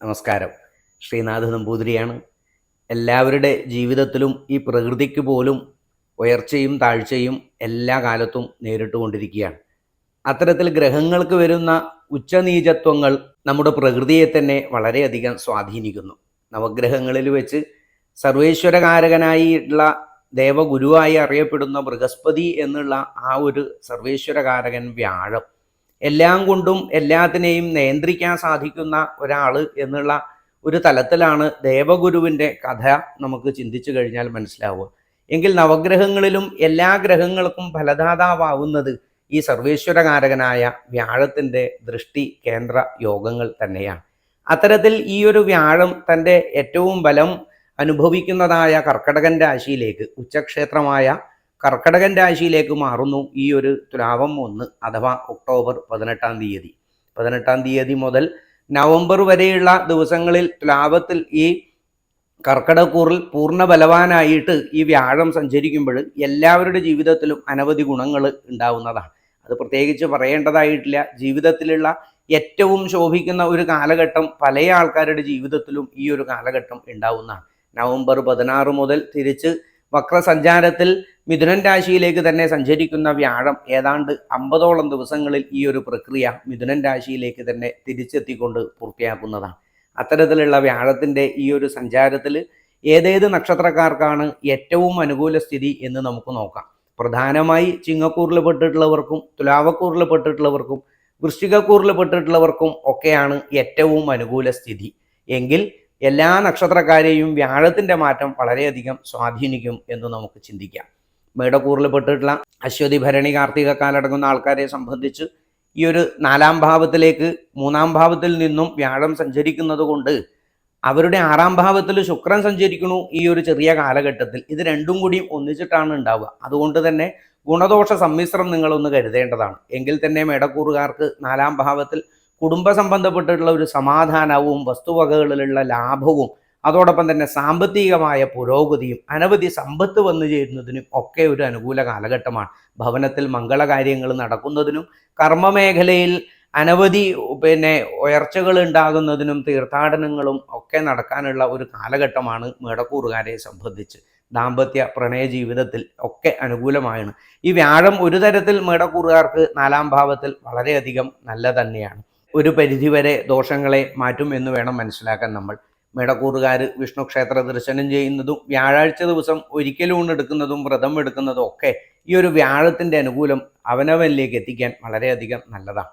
നമസ്കാരം. ശ്രീനാഥ് നമ്പൂതിരിയാണ്. എല്ലാവരുടെ ജീവിതത്തിലും ഈ പ്രകൃതിക്ക് പോലും ഉയർച്ചയും താഴ്ചയും എല്ലാ കാലത്തും നേരിട്ടുകൊണ്ടിരിക്കുകയാണ്. അത്തരത്തിൽ ഗ്രഹങ്ങൾക്ക് വരുന്ന ഉച്ചനീചത്വങ്ങൾ നമ്മുടെ പ്രകൃതിയെ തന്നെ വളരെയധികം സ്വാധീനിക്കുന്നു. നവഗ്രഹങ്ങളിൽ വെച്ച് സർവേശ്വരകാരകനായിട്ടുള്ള ദേവഗുരുവായി അറിയപ്പെടുന്ന ബൃഹസ്പതി എന്നുള്ള ആ ഒരു സർവേശ്വരകാരകൻ വ്യാഴം. എല്ലാം കൊണ്ടും എല്ലാത്തിനെയും നിയന്ത്രിക്കാൻ സാധിക്കുന്ന ഒരാൾ എന്നുള്ള ഒരു തലത്തിലാണ് ദേവഗുരുവിന്റെ കഥ നമുക്ക് ചിന്തിച്ചു കഴിഞ്ഞാൽ മനസ്സിലാവുക. എങ്കിൽ നവഗ്രഹങ്ങളിലും എല്ലാ ഗ്രഹങ്ങൾക്കും ഫലദാതാവാവുന്നത് ഈ സർവേശ്വരകാരകനായ വ്യാഴത്തിന്റെ ദൃഷ്ടി കേന്ദ്ര യോഗങ്ങൾ തന്നെയാണ്. അത്തരത്തിൽ ഈ ഒരു വ്യാഴം തന്റെ ഏറ്റവും ബലം അനുഭവിക്കുന്നതായ കർക്കടകൻ രാശിയിലേക്ക് ഉച്ചക്ഷേത്രമായ കർക്കടകൻ രാശിയിലേക്ക് മാറുന്നു ഈ ഒരു തുലാവം ഒന്ന് അഥവാ ഒക്ടോബർ പതിനെട്ടാം തീയതി. പതിനെട്ടാം തീയതി മുതൽ നവംബർ വരെയുള്ള ദിവസങ്ങളിൽ തുലാവത്തിൽ ഈ കർക്കടക്കൂറിൽ പൂർണ ബലവാനായിട്ട് ഈ വ്യാഴം സഞ്ചരിക്കുമ്പോൾ എല്ലാവരുടെ ജീവിതത്തിലും അനവധി ഗുണങ്ങൾ ഉണ്ടാവുന്നതാണ്. അത് പ്രത്യേകിച്ച് പറയേണ്ടതായിട്ടില്ല. ജീവിതത്തിലുള്ള ഏറ്റവും ശോഭിക്കുന്ന ഒരു കാലഘട്ടം പല ആൾക്കാരുടെ ജീവിതത്തിലും ഈ ഒരു കാലഘട്ടം ഉണ്ടാവുന്നതാണ്. നവംബർ പതിനാറ് മുതൽ തിരിച്ച് വക്രസഞ്ചാരത്തിൽ മിഥുനൻ രാശിയിലേക്ക് തന്നെ സഞ്ചരിക്കുന്ന വ്യാഴം ഏതാണ്ട് അമ്പതോളം ദിവസങ്ങളിൽ ഈ ഒരു പ്രക്രിയ മിഥുനൻ രാശിയിലേക്ക് തന്നെ തിരിച്ചെത്തിക്കൊണ്ട് പൂർത്തിയാക്കുന്നതാണ്. അത്തരത്തിലുള്ള വ്യാഴത്തിന്റെ ഈ ഒരു സഞ്ചാരത്തിൽ ഏതേത് നക്ഷത്രക്കാർക്കാണ് ഏറ്റവും അനുകൂല സ്ഥിതി എന്ന് നമുക്ക് നോക്കാം. പ്രധാനമായി ചിങ്ങക്കൂറിൽ പെട്ടിട്ടുള്ളവർക്കും തുലാവക്കൂറിൽ പെട്ടിട്ടുള്ളവർക്കും വൃശ്ചികക്കൂറിൽ പെട്ടിട്ടുള്ളവർക്കും ഒക്കെയാണ് ഏറ്റവും അനുകൂല സ്ഥിതി. എങ്കിൽ എല്ലാ നക്ഷത്രക്കാരെയും വ്യാഴത്തിന്റെ മാറ്റം വളരെയധികം സ്വാധീനിക്കും എന്ന് നമുക്ക് ചിന്തിക്കാം. മേടക്കൂറിൽ പെട്ടിട്ടുള്ള അശ്വതി ഭരണി കാർത്തിക കാലടങ്ങുന്ന ആൾക്കാരെ സംബന്ധിച്ച് ഈ ഒരു നാലാം ഭാവത്തിലേക്ക് മൂന്നാം ഭാവത്തിൽ നിന്നും വ്യാഴം സഞ്ചരിക്കുന്നത് കൊണ്ട് അവരുടെ ആറാം ഭാവത്തിൽ ശുക്രൻ സഞ്ചരിക്കണു ഈ ഒരു ചെറിയ കാലഘട്ടത്തിൽ. ഇത് രണ്ടും കൂടിയും ഒന്നിച്ചിട്ടാണ് ഉണ്ടാവുക. അതുകൊണ്ട് തന്നെ ഗുണദോഷ സമ്മിശ്രം നിങ്ങളൊന്ന് കരുതേണ്ടതാണ്. എങ്കിൽ തന്നെ മേടക്കൂറുകാർക്ക് നാലാം ഭാവത്തിൽ കുടുംബ സംബന്ധപ്പെട്ടിട്ടുള്ള ഒരു സമാധാനവും വസ്തുവകകളിലുള്ള ലാഭവും അതോടൊപ്പം തന്നെ സാമ്പത്തികമായ പുരോഗതിയും അനവധി സമ്പത്ത് വന്നു ചേരുന്നതിനും ഒക്കെ ഒരു അനുകൂല കാലഘട്ടമാണ്. ഭവനത്തിൽ മംഗളകാര്യങ്ങൾ നടക്കുന്നതിനും കർമ്മമേഖലയിൽ അനവധി പിന്നെ ഉയർച്ചകൾ ഉണ്ടാകുന്നതിനും തീർത്ഥാടനങ്ങളും ഒക്കെ നടക്കാനുള്ള ഒരു കാലഘട്ടമാണ് മേടക്കൂറുകാരെ സംബന്ധിച്ച്. ദാമ്പത്യ പ്രണയ ജീവിതത്തിൽ ഒക്കെ അനുകൂലമാണ് ഈ വ്യാഴം ഒരു തരത്തിൽ മേടക്കൂറുകാർക്ക് നാലാം ഭാവത്തിൽ വളരെയധികം നല്ല തന്നെയാണ്. ഒരു പരിധിവരെ ദോഷങ്ങളെ മാറ്റും എന്ന് വേണം മനസ്സിലാക്കാൻ നമ്മൾ. മേടക്കൂറുകാർ വിഷ്ണു ക്ഷേത്ര ദർശനം ചെയ്യുന്നതും വ്യാഴാഴ്ച ദിവസം ഒരിക്കലും എടുക്കുന്നതും വ്രതം എടുക്കുന്നതും ഒക്കെ ഈ ഒരു വ്യാഴത്തിന്റെ അനുകൂലം അവനവനിലേക്ക് എത്തിക്കാൻ വളരെയധികം നല്ലതാണ്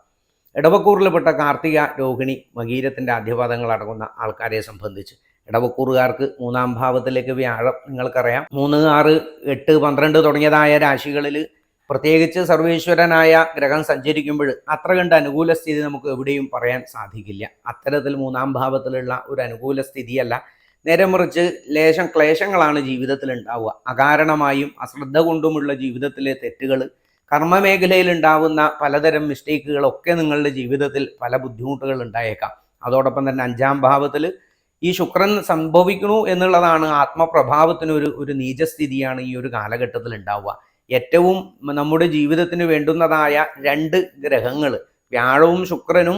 ഇടവക്കൂറിൽപ്പെട്ട കാർത്തിക രോഹിണി മകീരത്തിന്റെ ആദ്യപാദങ്ങൾ അടങ്ങുന്ന ആൾക്കാരെ സംബന്ധിച്ച്. ഇടവക്കൂറുകാർക്ക് മൂന്നാം ഭാവത്തിലേക്ക് വ്യാഴം നിങ്ങൾക്കറിയാം. മൂന്ന് ആറ് എട്ട് പന്ത്രണ്ട് തുടങ്ങിയതായ രാശികളിൽ പ്രത്യേകിച്ച് സർവേശ്വരനായ ഗ്രഹം സഞ്ചരിക്കുമ്പോൾ അത്ര കണ്ട് അനുകൂല സ്ഥിതി നമുക്ക് എവിടെയും പറയാൻ സാധിക്കില്ല. അത്തരത്തിൽ മൂന്നാം ഭാവത്തിലുള്ള ഒരു അനുകൂല സ്ഥിതിയല്ല. നേരെ മറിച്ച് ലേശം ക്ലേശങ്ങളാണ് ജീവിതത്തിൽ ഉണ്ടാവുക. അകാരണമായും അശ്രദ്ധ കൊണ്ടുമുള്ള ജീവിതത്തിലെ തെറ്റുകൾ കർമ്മമേഖലയിൽ ഉണ്ടാവുന്ന പലതരം മിസ്റ്റേക്കുകളൊക്കെ നിങ്ങളുടെ ജീവിതത്തിൽ പല ബുദ്ധിമുട്ടുകൾ ഉണ്ടായേക്കാം. അതോടൊപ്പം തന്നെ അഞ്ചാം ഭാവത്തിൽ ഈ ശുക്രൻ സംഭവിക്കുന്നു എന്നുള്ളതാണ് ആത്മപ്രഭാവത്തിനൊരു ഒരു നീചസ്ഥിതിയാണ് ഈ ഒരു കാലഘട്ടത്തിൽ ഉണ്ടാവുക. ഏറ്റവും നമ്മുടെ ജീവിതത്തിന് വേണ്ടുന്നതായ രണ്ട് ഗ്രഹങ്ങൾ വ്യാഴവും ശുക്രനും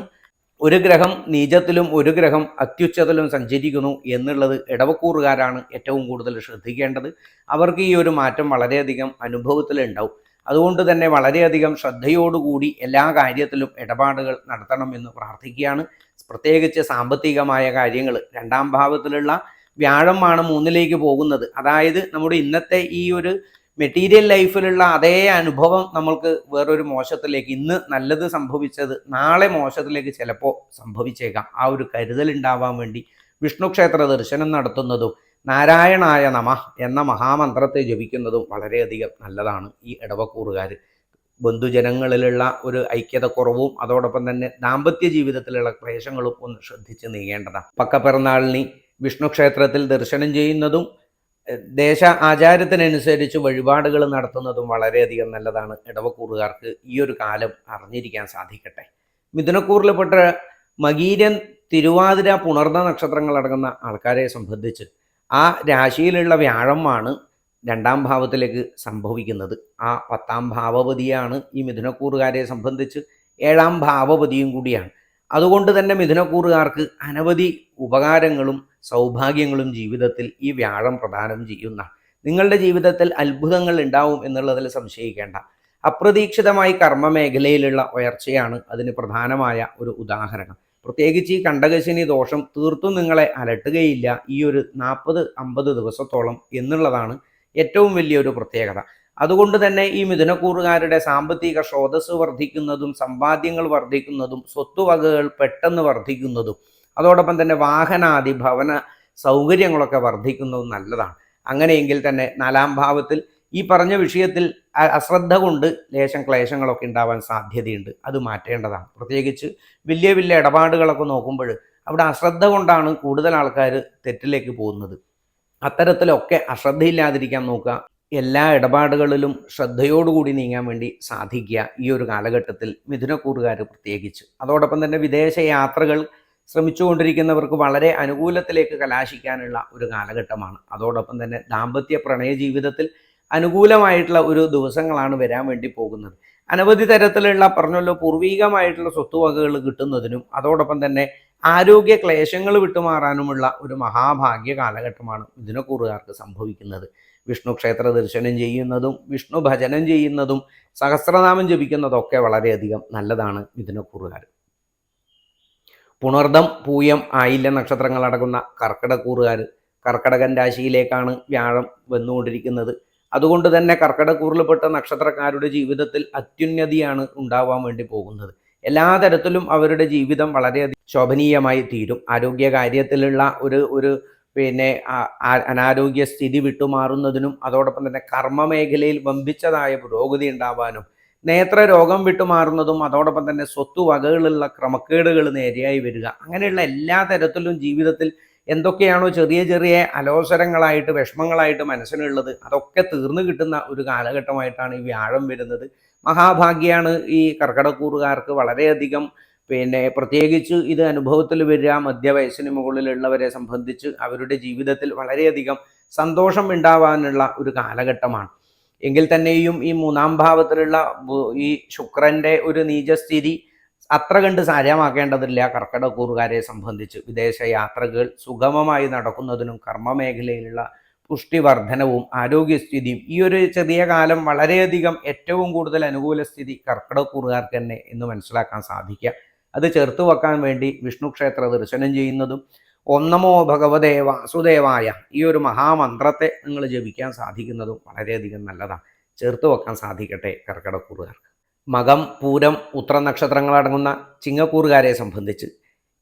ഒരു ഗ്രഹം നീചത്തിലും ഒരു ഗ്രഹം അത്യുച്ചത്തിലും സഞ്ചരിക്കുന്നു എന്നുള്ളത് ഇടവക്കൂറുകാരാണ് ഏറ്റവും കൂടുതൽ ശ്രദ്ധിക്കേണ്ടത്. അവർക്ക് ഈ ഒരു മാറ്റം വളരെയധികം അനുഭവത്തിലുണ്ടാവും. അതുകൊണ്ട് തന്നെ വളരെയധികം ശ്രദ്ധയോടുകൂടി എല്ലാ കാര്യത്തിലും ഇടപാടുകൾ നടത്തണമെന്ന് പ്രാർത്ഥിക്കുകയാണ്. പ്രത്യേകിച്ച് സാമ്പത്തികമായ കാര്യങ്ങൾ. രണ്ടാം ഭാവത്തിലുള്ള വ്യാഴമാണ് മൂന്നിലേക്ക് പോകുന്നത്. അതായത് നമ്മുടെ ഇന്നത്തെ ഈ ഒരു മെറ്റീരിയൽ ലൈഫിലുള്ള അതേ അനുഭവം നമ്മൾക്ക് വേറൊരു മോശത്തിലേക്ക് ഇന്ന് നല്ലത് സംഭവിച്ചത് നാളെ മോശത്തിലേക്ക് ചിലപ്പോൾ സംഭവിച്ചേക്കാം. ആ ഒരു കരുതൽ ഉണ്ടാവാൻ വേണ്ടി വിഷ്ണു ക്ഷേത്ര ദർശനം നടത്തുന്നതും നാരായണായ നമ എന്ന മഹാമന്ത്രത്തെ ജപിക്കുന്നതും വളരെയധികം നല്ലതാണ് ഈ ഇടവക്കൂറുകാർ ബന്ധുജനങ്ങളിലുള്ള ഒരു ഐക്യതക്കുറവും അതോടൊപ്പം തന്നെ ദാമ്പത്യ ജീവിതത്തിലുള്ള ക്ലേശങ്ങളും ഒന്ന് ശ്രദ്ധിച്ച് നീങ്ങേണ്ടതാണ്. പക്കപ്പിറന്നാളിനി വിഷ്ണു ക്ഷേത്രത്തിൽ ദർശനം ചെയ്യുന്നതും ദേശ ആചാരത്തിനനുസരിച്ച് വഴിപാടുകൾ നടത്തുന്നതും വളരെയധികം നല്ലതാണ്. ഇടവക്കൂറുകാർക്ക് ഈ ഒരു കാലം അറിഞ്ഞിരിക്കാൻ സാധിക്കട്ടെ. മിഥുനക്കൂറിൽപ്പെട്ട മകീരൻ തിരുവാതിര പുണർന്ന നക്ഷത്രങ്ങളടങ്ങുന്ന ആൾക്കാരെ സംബന്ധിച്ച് ആ രാശിയിലുള്ള വ്യാഴമാണ് രണ്ടാം ഭാവത്തിലേക്ക് സംഭവിക്കുന്നത്. ആ പത്താം ഭാവപതിയാണ് ഈ മിഥുനക്കൂറുകാരെ സംബന്ധിച്ച് ഏഴാം ഭാവപതിയും കൂടിയാണ്. അതുകൊണ്ട് തന്നെ മിഥുനക്കൂറുകാർക്ക് അനവധി ഉപകാരങ്ങളും സൗഭാഗ്യങ്ങളും ജീവിതത്തിൽ ഈ വ്യാഴം പ്രദാനം ചെയ്യുന്ന. നിങ്ങളുടെ ജീവിതത്തിൽ അത്ഭുതങ്ങൾ ഉണ്ടാവും എന്നുള്ളതിൽ സംശയിക്കേണ്ട. അപ്രതീക്ഷിതമായി കർമ്മ മേഖലയിലുള്ള ഉയർച്ചയാണ് അതിന് പ്രധാനമായ ഒരു ഉദാഹരണം. പ്രത്യേകിച്ച് ഈ കണ്ടകശനി ദോഷം തീർത്തും നിങ്ങളെ അലട്ടുകയില്ല. ഈ ഒരു നാൽപ്പത് അമ്പത് ദിവസത്തോളം എന്നുള്ളതാണ് ഏറ്റവും വലിയൊരു പ്രത്യേകത. അതുകൊണ്ട് തന്നെ ഈ മിഥുനക്കൂറുകാരുടെ സാമ്പത്തിക സ്രോതസ് വർദ്ധിക്കുന്നതും സമ്പാദ്യങ്ങൾ വർദ്ധിക്കുന്നതും സ്വത്തുവകകൾ പെട്ടെന്ന് വർദ്ധിക്കുന്നതും അതോടൊപ്പം തന്നെ വാഹനാദി ഭവന സൗകര്യങ്ങളൊക്കെ വർദ്ധിക്കുന്നത് നല്ലതാണ്. അങ്ങനെയെങ്കിൽ തന്നെ നാലാം ഭാവത്തിൽ ഈ പറഞ്ഞ വിഷയത്തിൽ അശ്രദ്ധ കൊണ്ട് ലേശം ക്ലേശങ്ങളൊക്കെ ഉണ്ടാവാൻ സാധ്യതയുണ്ട്. അത് മാറ്റേണ്ടതാണ്. പ്രത്യേകിച്ച് വലിയ വലിയ ഇടപാടുകളൊക്കെ നോക്കുമ്പോൾ അവിടെ അശ്രദ്ധ കൊണ്ടാണ് കൂടുതൽ ആൾക്കാർ തെറ്റിലേക്ക് പോകുന്നത്. അത്തരത്തിലൊക്കെ അശ്രദ്ധയില്ലാതിരിക്കാൻ നോക്കുക എല്ലാ ഇടപാടുകളിലും ശ്രദ്ധയോടുകൂടി നീങ്ങാൻ വേണ്ടി സാധിക്കുക ഈ ഒരു കാലഘട്ടത്തിൽ മിഥുനക്കൂറുകാർ പ്രത്യേകിച്ച്. അതോടൊപ്പം തന്നെ വിദേശ യാത്രകൾ ശ്രമിച്ചുകൊണ്ടിരിക്കുന്നവർക്ക് വളരെ അനുകൂലത്തിലേക്ക് കലാശിക്കാനുള്ള ഒരു കാലഘട്ടമാണ്. അതോടൊപ്പം തന്നെ ദാമ്പത്യ പ്രണയ ജീവിതത്തിൽ അനുകൂലമായിട്ടുള്ള ഒരു ദിവസങ്ങളാണ് വരാൻ വേണ്ടി പോകുന്നത്. അനവധി തരത്തിലുള്ള പറഞ്ഞല്ലോ പൂർവീകമായിട്ടുള്ള സ്വത്തുവകകൾ കിട്ടുന്നതിനും അതോടൊപ്പം തന്നെ ആരോഗ്യ ക്ലേശങ്ങൾ വിട്ടുമാറാനുമുള്ള ഒരു മഹാഭാഗ്യ കാലഘട്ടമാണ് മിഥുനക്കൂറുകാർക്ക് സംഭവിക്കുന്നത്. വിഷ്ണു ക്ഷേത്ര ദർശനം ചെയ്യുന്നതും വിഷ്ണു ഭജനം ചെയ്യുന്നതും സഹസ്രനാമം ജപിക്കുന്നതൊക്കെ വളരെയധികം നല്ലതാണ് മിഥുനക്കൂറുകാർ പുണർദം പൂയം ആയില്യ നക്ഷത്രങ്ങൾ അടങ്ങുന്ന കർക്കിടക്കൂറുകാർ കർക്കിടകൻ രാശിയിലേക്കാണ് വ്യാഴം വന്നുകൊണ്ടിരിക്കുന്നത്. അതുകൊണ്ട് തന്നെ കർക്കിടക്കൂറിൽപ്പെട്ട നക്ഷത്രക്കാരുടെ ജീവിതത്തിൽ അത്യുന്നതിയാണ് ഉണ്ടാവാൻ വേണ്ടി പോകുന്നത്. എല്ലാ തരത്തിലും അവരുടെ ജീവിതം വളരെയധികം ശോഭനീയമായി തീരും. ആരോഗ്യ കാര്യത്തിലുള്ള ഒരു ഒരു പിന്നെ അനാരോഗ്യ സ്ഥിതി വിട്ടുമാറുന്നതിനും അതോടൊപ്പം തന്നെ കർമ്മ മേഖലയിൽ വമ്പിച്ചതായ പുരോഗതി ഉണ്ടാവാനും നേത്ര രോഗം വിട്ടുമാറുന്നതും അതോടൊപ്പം തന്നെ സ്വത്തുവകകളുള്ള ക്രമക്കേടുകൾ നേരെയായി വരിക. അങ്ങനെയുള്ള എല്ലാ തരത്തിലും ജീവിതത്തിൽ എന്തൊക്കെയാണോ ചെറിയ ചെറിയ അലോസരങ്ങളായിട്ട് വിഷമങ്ങളായിട്ട് മനസ്സിനുള്ളത് അതൊക്കെ തീർന്നു കിട്ടുന്ന ഒരു കാലഘട്ടമായിട്ടാണ് ഈ വ്യാഴം വരുന്നത്. മഹാഭാഗ്യമാണ് ഈ കർക്കിടക്കൂറുകാർക്ക് വളരെയധികം പിന്നെ പ്രത്യേകിച്ച് ഇത് അനുഭവത്തിൽ വരിക മധ്യവയസ്സിന് മുകളിലുള്ളവരെ സംബന്ധിച്ച് അവരുടെ ജീവിതത്തിൽ വളരെയധികം സന്തോഷം ഉണ്ടാവാനുള്ള ഒരു കാലഘട്ടമാണ്. എങ്കിൽ തന്നെയും ഈ മൂന്നാം ഭാവത്തിലുള്ള ഈ ശുക്രന്റെ ഒരു നീചസ്ഥിതി അത്ര കണ്ട് സാരമാക്കേണ്ടതില്ല. കർക്കിടക്കൂറുകാരെ സംബന്ധിച്ച് വിദേശ യാത്രകൾ സുഗമമായി നടക്കുന്നതിനും കർമ്മമേഖലയിലുള്ള പുഷ്ടിവർദ്ധനവും ആരോഗ്യസ്ഥിതിയും ഈ ഒരു ചെറിയ കാലം വളരെയധികം ഏറ്റവും കൂടുതൽ അനുകൂല സ്ഥിതി കർക്കിടക്കൂറുകാർക്ക് തന്നെ എന്ന് മനസ്സിലാക്കാൻ സാധിക്കുക. അത് ചേർത്ത് വെക്കാൻ വേണ്ടി വിഷ്ണു ക്ഷേത്ര ദർശനം ചെയ്യുന്നതും ഓം നമോ ഭഗവതേ വാസുദേവായ ഈ ഒരു മഹാമന്ത്രത്തെ നിങ്ങൾ ജപിക്കാൻ സാധിക്കുന്നതും വളരെയധികം നല്ലതാണ്. ചേർത്ത് വെക്കാൻ സാധിക്കട്ടെ കർക്കിടക്കൂറുകാർക്ക് മകം പൂരം ഉത്ര നക്ഷത്രങ്ങളടങ്ങുന്ന ചിങ്ങക്കൂറുകാരെ സംബന്ധിച്ച്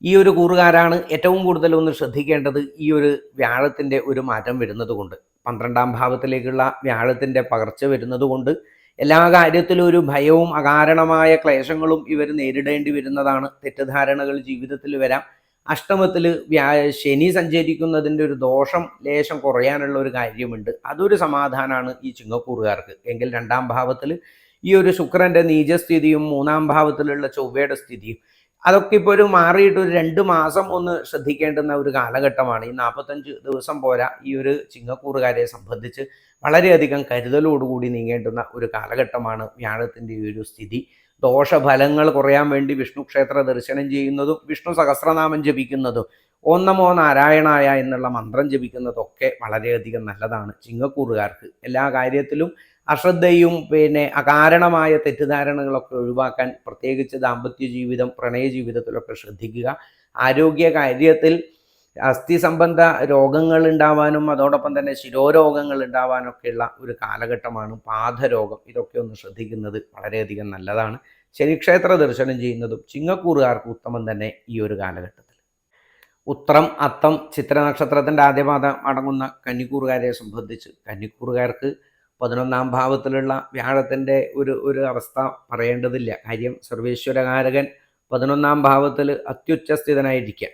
ഈ ഒരു കൂറുകാരാണ് ഏറ്റവും കൂടുതൽ ഒന്ന് ശ്രദ്ധിക്കേണ്ടത് ഈ ഒരു വ്യാഴത്തിന്റെ ഒരു മാറ്റം വരുന്നത് കൊണ്ട് പന്ത്രണ്ടാം ഭാവത്തിലേക്കുള്ള വ്യാഴത്തിന്റെ പകർച്ച വരുന്നത് കൊണ്ട് എല്ലാ കാര്യത്തിലും ഒരു ഭയവും അകാരണമായ ക്ലേശങ്ങളും ഇവർ നേരിടേണ്ടി വരുന്നതാണ്. തെറ്റിദ്ധാരണകൾ ജീവിതത്തിൽ വരാം. അഷ്ടമത്തിൽ വ്യാ ശനി സഞ്ചരിക്കുന്നതിന്റെ ഒരു ദോഷം ലേശം കുറയാനുള്ള ഒരു കാര്യമുണ്ട്. അതൊരു സമാധാനമാണ് ഈ ചിങ്ങക്കൂറുകാർക്ക്. എങ്കിൽ രണ്ടാം ഭാവത്തിൽ ഈ ഒരു ശുക്രന്റെ നീചസ്ഥിതിയും മൂന്നാം ഭാവത്തിലുള്ള ചൊവ്വയുടെ സ്ഥിതിയും അതൊക്കെ ഇപ്പോൾ ഒരു മാറിയിട്ട് ഒരു രണ്ട് മാസം ഒന്ന് ശ്രദ്ധിക്കേണ്ടുന്ന ഒരു കാലഘട്ടമാണ്. ഈ നാൽപ്പത്തഞ്ച് ദിവസം പോരാ ഈ ഒരു ചിങ്ങക്കൂറുകാരെ സംബന്ധിച്ച് വളരെയധികം കരുതലോടുകൂടി നീങ്ങേണ്ടുന്ന ഒരു കാലഘട്ടമാണ് വ്യാഴത്തിന്റെ ഈ ഒരു സ്ഥിതി. ദോഷഫലങ്ങൾ കുറയാൻ വേണ്ടി വിഷ്ണു ക്ഷേത്ര ദർശനം ചെയ്യുന്നതും വിഷ്ണു സഹസ്രനാമം ജപിക്കുന്നതും ഓം നമോ നാരായണായ എന്നുള്ള മന്ത്രം ജപിക്കുന്നതൊക്കെ വളരെയധികം നല്ലതാണ് ചിങ്ങക്കൂറുകാർക്ക്. എല്ലാ കാര്യത്തിലും അശ്രദ്ധയും പിന്നെ അകാരണമായ തെറ്റിദ്ധാരണകളൊക്കെ ഒഴിവാക്കാൻ പ്രത്യേകിച്ച് ദാമ്പത്യ ജീവിതം പ്രണയ ജീവിതത്തിലൊക്കെ ശ്രദ്ധിക്കുക. ആരോഗ്യ കാര്യത്തിൽ അസ്ഥി സംബന്ധ രോഗങ്ങൾ ഉണ്ടാവാനും അതോടൊപ്പം തന്നെ ശിരോരോഗങ്ങൾ ഉണ്ടാവാനൊക്കെയുള്ള ഒരു കാലഘട്ടമാണ് പാദരോഗം ഇതൊക്കെ ഒന്ന് ശ്രദ്ധിക്കുന്നത് വളരെയധികം നല്ലതാണ്. ശനിക്ഷേത്ര ദർശനം ചെയ്യുന്നതും ചിങ്ങക്കൂറുകാർക്ക് ഉത്തമം തന്നെ ഈ ഒരു കാലഘട്ടത്തിൽ. ഉത്രം അത്തം ചിത്ര നക്ഷത്രത്തിന്റെ ആദ്യപാദം അടങ്ങുന്ന കന്നിക്കൂറുകാരെ സംബന്ധിച്ച് കന്നിക്കൂറുകാർക്ക് പതിനൊന്നാം ഭാവത്തിലുള്ള വ്യാഴത്തിന്റെ ഒരു ഒരു അവസ്ഥ പറയേണ്ടതില്ല. കാര്യം സർവേശ്വരകാരകൻ പതിനൊന്നാം ഭാവത്തിൽ അത്യുച്ചസ്ഥിതനായിരിക്കുക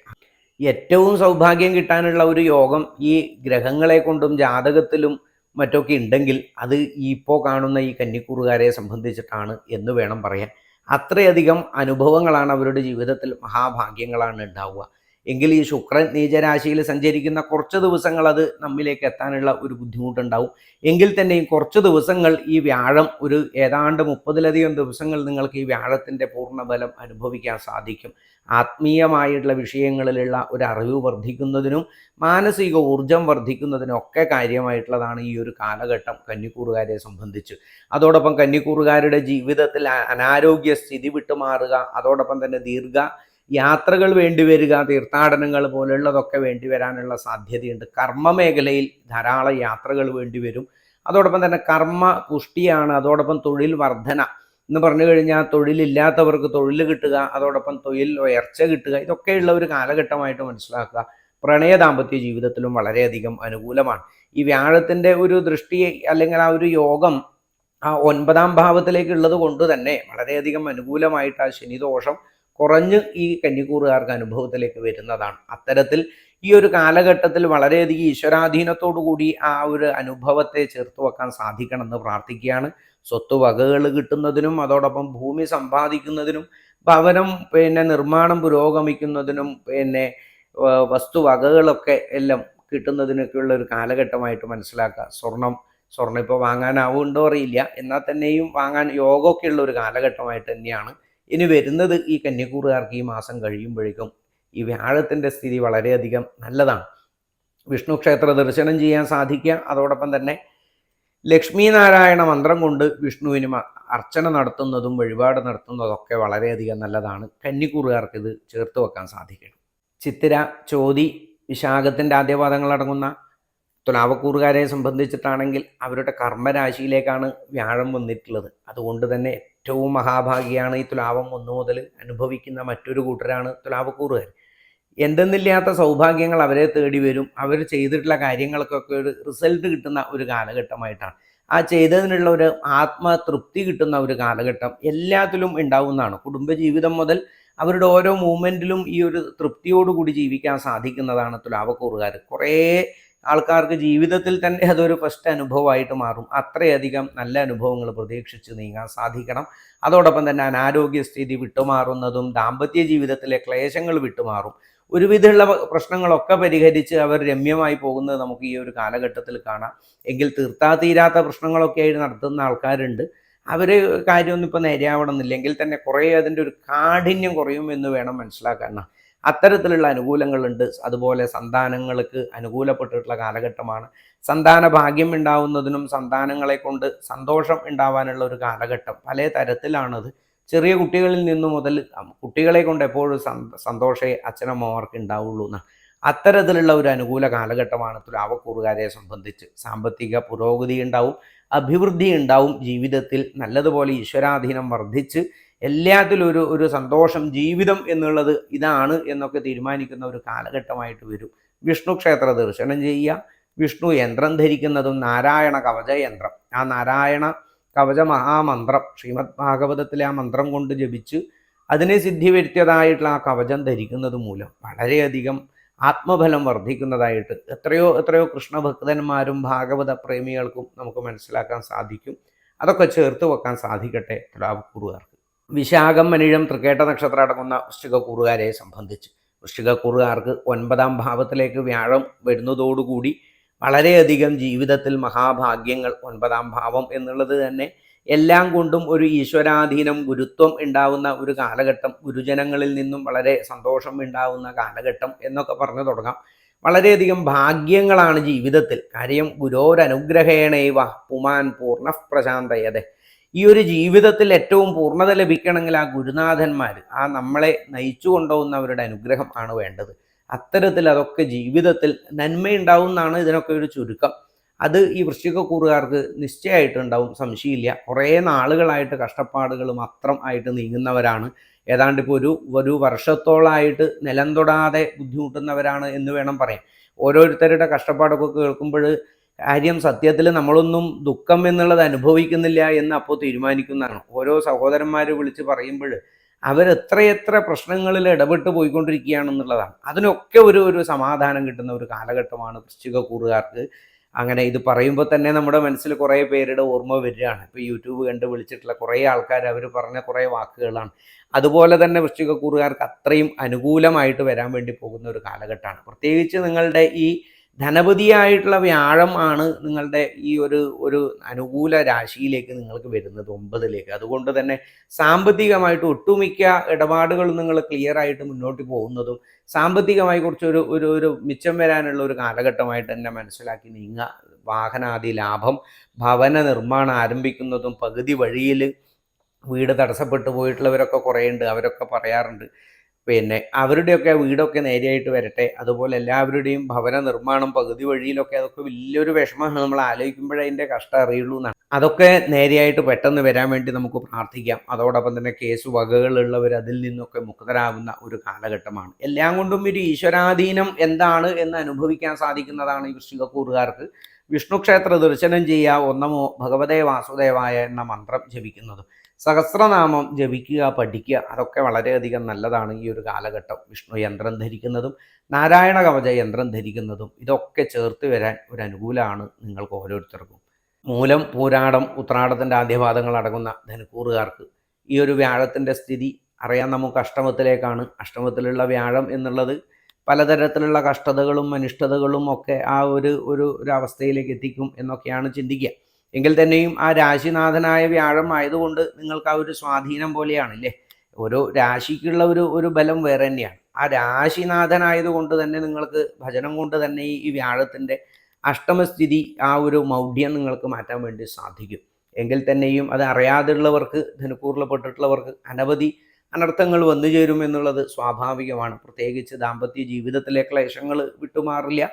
ഏറ്റവും സൗഭാഗ്യം കിട്ടാനുള്ള ഒരു യോഗം ഈ ഗ്രഹങ്ങളെ കൊണ്ടും ജാതകത്തിലും മറ്റൊക്കെ ഉണ്ടെങ്കിൽ അത് ഇപ്പോൾ കാണുന്ന ഈ കന്നിക്കൂറുകാരെ സംബന്ധിച്ചിട്ടാണ് എന്ന് വേണം പറയാൻ. അത്രയധികം അനുഭവങ്ങളാണ് അവരുടെ ജീവിതത്തിൽ മഹാഭാഗ്യങ്ങളാണ് ഉണ്ടാവുക. എങ്കിൽ ഈ ശുക്രൻ നീചരാശിയിൽ സഞ്ചരിക്കുന്ന കുറച്ച് ദിവസങ്ങൾ അത് നമ്മിലേക്ക് എത്താനുള്ള ഒരു ബുദ്ധിമുട്ടുണ്ടാവും. എങ്കിൽ തന്നെയും കുറച്ച് ദിവസങ്ങൾ ഈ വ്യാഴം ഒരു ഏതാണ്ട് മുപ്പതിലധികം ദിവസങ്ങൾ നിങ്ങൾക്ക് ഈ വ്യാഴത്തിന്റെ പൂർണബലം അനുഭവിക്കാൻ സാധിക്കും. ആത്മീയമായിട്ടുള്ള വിഷയങ്ങളിലുള്ള ഒരു അറിവ് വർദ്ധിക്കുന്നതിനും മാനസിക ഊർജം വർദ്ധിക്കുന്നതിനും ഒക്കെ കാര്യമായിട്ടുള്ളതാണ് ഈ ഒരു കാലഘട്ടം കന്നിക്കൂറുകാരെ സംബന്ധിച്ച്. അതോടൊപ്പം കന്നിക്കൂറുകാരുടെ ജീവിതത്തിൽ അനാരോഗ്യ സ്ഥിതി വിട്ടുമാറുക അതോടൊപ്പം തന്നെ ദീർഘ യാത്രകൾ വേണ്ടിവരിക തീർത്ഥാടനങ്ങൾ പോലുള്ളതൊക്കെ വേണ്ടി വരാനുള്ള സാധ്യതയുണ്ട്. കർമ്മ മേഖലയിൽ ധാരാളം യാത്രകൾ വേണ്ടിവരും അതോടൊപ്പം തന്നെ കർമ്മ പുഷ്ടിയാണ് അതോടൊപ്പം തൊഴിൽ വർധന എന്ന് പറഞ്ഞു കഴിഞ്ഞാൽ തൊഴിലില്ലാത്തവർക്ക് തൊഴിൽ കിട്ടുക അതോടൊപ്പം തൊഴിൽ ഉയർച്ച കിട്ടുക ഇതൊക്കെയുള്ള ഒരു കാലഘട്ടമായിട്ട് മനസ്സിലാക്കുക പ്രണയ ദാമ്പത്യ ജീവിതത്തിലും വളരെയധികം അനുകൂലമാണ്. ഈ വ്യാഴത്തിന്റെ ഒരു ദൃഷ്ടി അല്ലെങ്കിൽ ആ ഒരു യോഗം ആ ഒൻപതാം ഭാവത്തിലേക്ക് ഉള്ളത് കൊണ്ട് തന്നെ വളരെയധികം അനുകൂലമായിട്ട് ആ ശനിദോഷം കുറഞ്ഞ് ഈ കന്നിക്കൂറുകാർക്ക് അനുഭവത്തിലേക്ക് വരുന്നതാണ്. അത്തരത്തിൽ ഈ ഒരു കാലഘട്ടത്തിൽ വളരെയധികം ഈശ്വരാധീനത്തോടു കൂടി ആ ഒരു അനുഭവത്തെ ചേർത്ത് വെക്കാൻ സാധിക്കണമെന്ന് പ്രാർത്ഥിക്കുകയാണ്. സ്വത്ത് വകകൾ കിട്ടുന്നതിനും അതോടൊപ്പം ഭൂമി സമ്പാദിക്കുന്നതിനും ഭവനം പിന്നെ നിർമ്മാണം പുരോഗമിക്കുന്നതിനും പിന്നെ വസ്തുവകകളൊക്കെ എല്ലാം കിട്ടുന്നതിനൊക്കെയുള്ള ഒരു കാലഘട്ടമായിട്ട് മനസ്സിലാക്കുക. സ്വർണം സ്വർണം ഇപ്പോൾ വാങ്ങാനാവുണ്ടോ അറിയില്ല. എന്നാൽ തന്നെയും വാങ്ങാൻ യോഗമൊക്കെ ഉള്ള ഒരു കാലഘട്ടമായിട്ട് തന്നെയാണ്. ഇനി വരുന്നത് ഈ കന്യക്കൂറുകാർക്ക് ഈ മാസം കഴിയുമ്പോഴേക്കും ഈ വ്യാഴത്തിന്റെ സ്ഥിതി വളരെയധികം നല്ലതാണ്. വിഷ്ണു ക്ഷേത്ര ദർശനം ചെയ്യാൻ സാധിക്കുക. അതോടൊപ്പം തന്നെ ലക്ഷ്മീനാരായണ മന്ത്രം കൊണ്ട് വിഷ്ണുവിന് അർച്ചന നടത്തുന്നതും വഴിപാട് നടത്തുന്നതൊക്കെ വളരെയധികം നല്ലതാണ്. കന്നിക്കൂറുകാർക്ക് ഇത് ചേർത്ത് വെക്കാൻ സാധിക്കണം. ചിത്തിര ചോതി വിശാഖത്തിന്റെ ആദ്യപാദങ്ങളടങ്ങുന്ന തുലാവക്കൂറുകാരെ സംബന്ധിച്ചിട്ടാണെങ്കിൽ അവരുടെ കർമ്മരാശിയിലേക്കാണ് വ്യാഴം വന്നിട്ടുള്ളത്. അതുകൊണ്ട് തന്നെ ഏറ്റവും മഹാഭാഗിയാണ് ഈ തുലാവം ഒന്നു മുതൽ അനുഭവിക്കുന്ന മറ്റൊരു കൂട്ടരാണ് തുലാവക്കൂറുകാർ. എന്തെന്നില്ലാത്ത സൗഭാഗ്യങ്ങൾ അവരെ തേടി വരും. അവർ ചെയ്തിട്ടുള്ള കാര്യങ്ങൾക്കൊക്കെ ഒരു റിസൾട്ട് കിട്ടുന്ന ഒരു കാലഘട്ടമായിട്ടാണ്. ആ ചെയ്തതിനുള്ള ഒരു ആത്മതൃപ്തി കിട്ടുന്ന ഒരു കാലഘട്ടം എല്ലാത്തിലും ഉണ്ടാവുന്നതാണ്. കുടുംബജീവിതം മുതൽ അവരുടെ ഓരോ മൂമെന്റിലും ഈ ഒരു തൃപ്തിയോടുകൂടി ജീവിക്കാൻ സാധിക്കുന്നതാണ് തുലാവക്കൂറുകാർ. കുറേ ആൾക്കാർക്ക് ജീവിതത്തിൽ തന്നെ അതൊരു ഫസ്റ്റ് അനുഭവമായിട്ട് മാറും. അത്രയധികം നല്ല അനുഭവങ്ങൾ പ്രതീക്ഷിച്ച് നീങ്ങാൻ സാധിക്കണം. അതോടൊപ്പം തന്നെ അനാരോഗ്യസ്ഥിതി വിട്ടുമാറുന്നതും ദാമ്പത്യ ജീവിതത്തിലെ ക്ലേശങ്ങൾ വിട്ടുമാറും. ഒരുവിധമുള്ള പ്രശ്നങ്ങളൊക്കെ പരിഹരിച്ച് അവർ രമ്യമായി പോകുന്നത് നമുക്ക് ഈ ഒരു കാലഘട്ടത്തിൽ കാണാം. എങ്കിൽ തീർത്താ തീരാത്ത പ്രശ്നങ്ങളൊക്കെ ആയിട്ട് നടത്തുന്ന ആൾക്കാരുണ്ട്. അവർ കാര്യമൊന്നും ഇപ്പോൾ നേരെയാവണമെന്നില്ലെങ്കിൽ തന്നെ കുറേ അതിന്റെ ഒരു കാഠിന്യം കുറയും എന്ന് വേണം മനസ്സിലാക്കാൻ. അത്തരത്തിലുള്ള അനുകൂലങ്ങളുണ്ട്. അതുപോലെ സന്താനങ്ങൾക്ക് അനുകൂലപ്പെട്ടിട്ടുള്ള കാലഘട്ടമാണ്. സന്താന ഭാഗ്യം ഉണ്ടാവുന്നതിനും സന്താനങ്ങളെ കൊണ്ട് സന്തോഷം ഉണ്ടാവാനുള്ള ഒരു കാലഘട്ടം പല തരത്തിലാണത്. ചെറിയ കുട്ടികളിൽ നിന്ന് മുതൽ കുട്ടികളെ കൊണ്ട് എപ്പോഴും സന്തോഷേ അച്ഛനമ്മമാർക്ക് ഉണ്ടാവുള്ളൂ എന്ന് അത്തരത്തിലുള്ള ഒരു അനുകൂല കാലഘട്ടമാണ് തുലാവക്കൂറുകാരെ സംബന്ധിച്ച്. സാമ്പത്തിക പുരോഗതി ഉണ്ടാവും അഭിവൃദ്ധി ഉണ്ടാവും. ജീവിതത്തിൽ നല്ലതുപോലെ ഈശ്വരാധീനം വർദ്ധിച്ച് എല്ലാത്തിലും ഒരു ഒരു സന്തോഷം ജീവിതം എന്നുള്ളത് ഇതാണ് എന്നൊക്കെ തീരുമാനിക്കുന്ന ഒരു കാലഘട്ടമായിട്ട് വരും. വിഷ്ണു ക്ഷേത്ര ദർശനം ചെയ്യുക. വിഷ്ണു യന്ത്രം ധരിക്കുന്നതും നാരായണ കവച യന്ത്രം. ആ നാരായണ കവച മഹാമന്ത്രം ശ്രീമദ് ഭാഗവതത്തിലെ ആ മന്ത്രം കൊണ്ട് ജപിച്ച് അതിനെ സിദ്ധി വരുത്തിയതായിട്ടുള്ള ആ കവചം ധരിക്കുന്നത് മൂലം വളരെയധികം ആത്മഫലം വർദ്ധിക്കുന്നതായിട്ട് എത്രയോ എത്രയോ കൃഷ്ണഭക്തന്മാരും ഭാഗവത പ്രേമികൾക്കും നമുക്ക് മനസ്സിലാക്കാൻ സാധിക്കും. അതൊക്കെ ചേർത്ത് വെക്കാൻ സാധിക്കട്ടെ. തുലാവക്കൂറുകാർക്ക് വിശാഖം മനിഴം തൃക്കേട്ട നക്ഷത്രം അടങ്ങുന്ന വൃശ്ചികക്കൂറുകാരെ സംബന്ധിച്ച്. വൃശ്ചികക്കൂറുകാർക്ക് ഒൻപതാം ഭാവത്തിലേക്ക് വ്യാഴം വരുന്നതോടുകൂടി വളരെയധികം ജീവിതത്തിൽ മഹാഭാഗ്യങ്ങൾ ഒൻപതാം ഭാവം എന്നുള്ളത് തന്നെ എല്ലാം കൊണ്ടും ഒരു ഈശ്വരാധീനം ഗുരുത്വം ഉണ്ടാവുന്ന ഒരു കാലഘട്ടം ഗുരുജനങ്ങളിൽ നിന്നും വളരെ സന്തോഷം ഉണ്ടാവുന്ന കാലഘട്ടം എന്നൊക്കെ പറഞ്ഞു തുടങ്ങാം. വളരെയധികം ഭാഗ്യങ്ങളാണ് ജീവിതത്തിൽ. കാര്യം ഗുരോരനുഗ്രഹേണൈവ. പുമാൻ പൂർണ പ്രശാന്തയതെ. ഈ ഒരു ജീവിതത്തിൽ ഏറ്റവും പൂർണത ലഭിക്കണമെങ്കിൽ ആ ഗുരുനാഥന്മാർ ആ നമ്മളെ നയിച്ചു കൊണ്ടുപോകുന്നവരുടെ അനുഗ്രഹം ആണ് വേണ്ടത്. അത്തരത്തിൽ അതൊക്കെ ജീവിതത്തിൽ നന്മയുണ്ടാവും എന്നാണ് ഇതിനൊക്കെ ഒരു ചുരുക്കം. അത് ഈ വൃശ്ചികക്കൂറുകാർക്ക് നിശ്ചയമായിട്ടുണ്ടാവും സംശയമില്ല. കുറേ നാളുകളായിട്ട് കഷ്ടപ്പാടുകൾ മാത്രം ആയിട്ട് നീങ്ങുന്നവരാണ്. ഏതാണ്ട് ഇപ്പോൾ ഒരു ഒരു വർഷത്തോളമായിട്ട് നിലം തൊടാതെ ബുദ്ധിമുട്ടുന്നവരാണ് എന്ന് വേണം പറയാം ഓരോരുത്തരുടെ കഷ്ടപ്പാടൊക്കെ കേൾക്കുമ്പോൾ കാര്യം സത്യത്തിൽ നമ്മളൊന്നും ദുഃഖം എന്നുള്ളത് അനുഭവിക്കുന്നില്ല എന്ന് അപ്പോൾ തീരുമാനിക്കുന്നതാണ്. ഓരോ സഹോദരന്മാർ വിളിച്ച് പറയുമ്പോൾ അവരെത്രയെത്ര പ്രശ്നങ്ങളിൽ ഇടപെട്ട് പോയിക്കൊണ്ടിരിക്കുകയാണെന്നുള്ളതാണ്. അതിനൊക്കെ ഒരു ഒരു സമാധാനം കിട്ടുന്ന ഒരു കാലഘട്ടമാണ് വൃശ്ചിക കൂറുകാർക്ക്. അങ്ങനെ ഇത് പറയുമ്പോൾ തന്നെ നമ്മുടെ മനസ്സിൽ കുറേ പേരുടെ ഓർമ്മ വരികയാണ്. ഇപ്പോൾ യൂട്യൂബ് കണ്ട് വിളിച്ചിട്ടുള്ള കുറേ ആൾക്കാർ അവർ പറഞ്ഞ കുറേ വാക്കുകളാണ്. അതുപോലെ തന്നെ വൃശ്ചിക കൂറുകാർക്ക് അത്രയും അനുകൂലമായിട്ട് വരാൻ വേണ്ടി പോകുന്ന ഒരു കാലഘട്ടമാണ്. പ്രത്യേകിച്ച് നിങ്ങളുടെ ഈ ധനപതിയായിട്ടുള്ള വ്യാഴം ആണ് നിങ്ങളുടെ ഈ ഒരു ഒരു അനുകൂല രാശിയിലേക്ക് നിങ്ങൾക്ക് വരുന്നത് ഒമ്പതിലേക്ക്. അതുകൊണ്ട് തന്നെ സാമ്പത്തികമായിട്ട് ഒട്ടുമിക്ക ഇടപാടുകളും നിങ്ങൾ ക്ലിയർ ആയിട്ട് മുന്നോട്ട് പോകുന്നതും സാമ്പത്തികമായി കുറച്ചൊരു ഒരു ഒരു മിച്ചം വരാനുള്ള ഒരു കാലഘട്ടമായിട്ട് തന്നെ മനസ്സിലാക്കി നീങ്ങുക. വാഹനാദി ലാഭം ഭവന നിർമ്മാണം ആരംഭിക്കുന്നതും പകുതി വഴിയിൽ വീട് തടസ്സപ്പെട്ടു പോയിട്ടുള്ളവരൊക്കെ കുറേ ഉണ്ട് അവരൊക്കെ പറയാറുണ്ട് പിന്നെ അവരുടെയൊക്കെ വീടൊക്കെ നേരെയായിട്ട് വരട്ടെ. അതുപോലെ എല്ലാവരുടെയും ഭവന നിർമ്മാണം പകുതി വഴിയിലൊക്കെ അതൊക്കെ വലിയൊരു വിഷമമാണ്. നമ്മൾ ആലോചിക്കുമ്പോഴേ അതിന്റെ കഷ്ടം അറിയുള്ളൂ എന്നാണ്. അതൊക്കെ നേരെയായിട്ട് പെട്ടെന്ന് വരാൻ വേണ്ടി നമുക്ക് പ്രാർത്ഥിക്കാം. അതോടൊപ്പം തന്നെ കേസ് വകകളുള്ളവർ അതിൽ നിന്നൊക്കെ മുക്തരാകുന്ന ഒരു കാലഘട്ടമാണ്. എല്ലാം കൊണ്ടും ഒരു ഈശ്വരാധീനം എന്താണ് എന്ന് അനുഭവിക്കാൻ സാധിക്കുന്നതാണ് ഈ വൃശ്ചികക്കൂറുകാർക്ക്. വിഷ്ണു ക്ഷേത്ര ദർശനം ചെയ്യുക ഒന്നമോ ഭഗവതേ വാസുദേവായ എന്ന മന്ത്രം ജപിക്കുന്നതും. സഹസ്രനാമം ജപിക്കുക പഠിക്കുക അതൊക്കെ വളരെയധികം നല്ലതാണ് ഈ ഒരു കാലഘട്ടം. വിഷ്ണു യന്ത്രം ധരിക്കുന്നതും നാരായണ കവച യന്ത്രം ധരിക്കുന്നതും ഇതൊക്കെ ചേർത്ത് വരാൻ ഒരു അനുകൂലമാണ് നിങ്ങൾക്ക് ഓരോരുത്തർക്കും. മൂലം പൂരാടം ഉത്രാടത്തിന്റെ ആദ്യപാദങ്ങൾ അടങ്ങുന്ന ധനുക്കൂറുകാർക്ക് ഈ ഒരു വ്യാഴത്തിന്റെ സ്ഥിതി അറിയാൻ നമുക്ക് അഷ്ടമത്തിലേക്കാണ്. അഷ്ടമത്തിലുള്ള വ്യാഴം എന്നുള്ളത് പലതരത്തിലുള്ള കഷ്ടതകളും അനിഷ്ടതകളും ഒക്കെ ആ ഒരു ഒരു അവസ്ഥയിലേക്ക് എത്തിക്കും എന്നൊക്കെയാണ് ചിന്തിക്കുക. എങ്കിൽ തന്നെയും ആ രാശിനാഥനായ വ്യാഴം ആയതുകൊണ്ട് നിങ്ങൾക്ക് ആ ഒരു സ്വാധീനം പോലെയാണ് ഇല്ലേ ഓരോ രാശിക്കുള്ള ഒരു ഒരു ബലം വേറെ തന്നെയാണ്. ആ രാശിനാഥനായതുകൊണ്ട് തന്നെ നിങ്ങൾക്ക് ഭജനം കൊണ്ട് തന്നെ ഈ വ്യാഴത്തിന്റെ അഷ്ടമസ്ഥിതി ആ ഒരു മൗഢ്യം നിങ്ങൾക്ക് മാറ്റാൻ വേണ്ടി സാധിക്കും. എങ്കിൽ തന്നെയും അത് അറിയാതെയുള്ളവർക്ക് ധനുക്കൂറിലപ്പെട്ടിട്ടുള്ളവർക്ക് അനവധി അനർത്ഥങ്ങൾ വന്നു ചേരും എന്നുള്ളത് സ്വാഭാവികമാണ്. പ്രത്യേകിച്ച് ദാമ്പത്യ ജീവിതത്തിലെ ക്ലേശങ്ങൾ വിട്ടുമാറില്ല.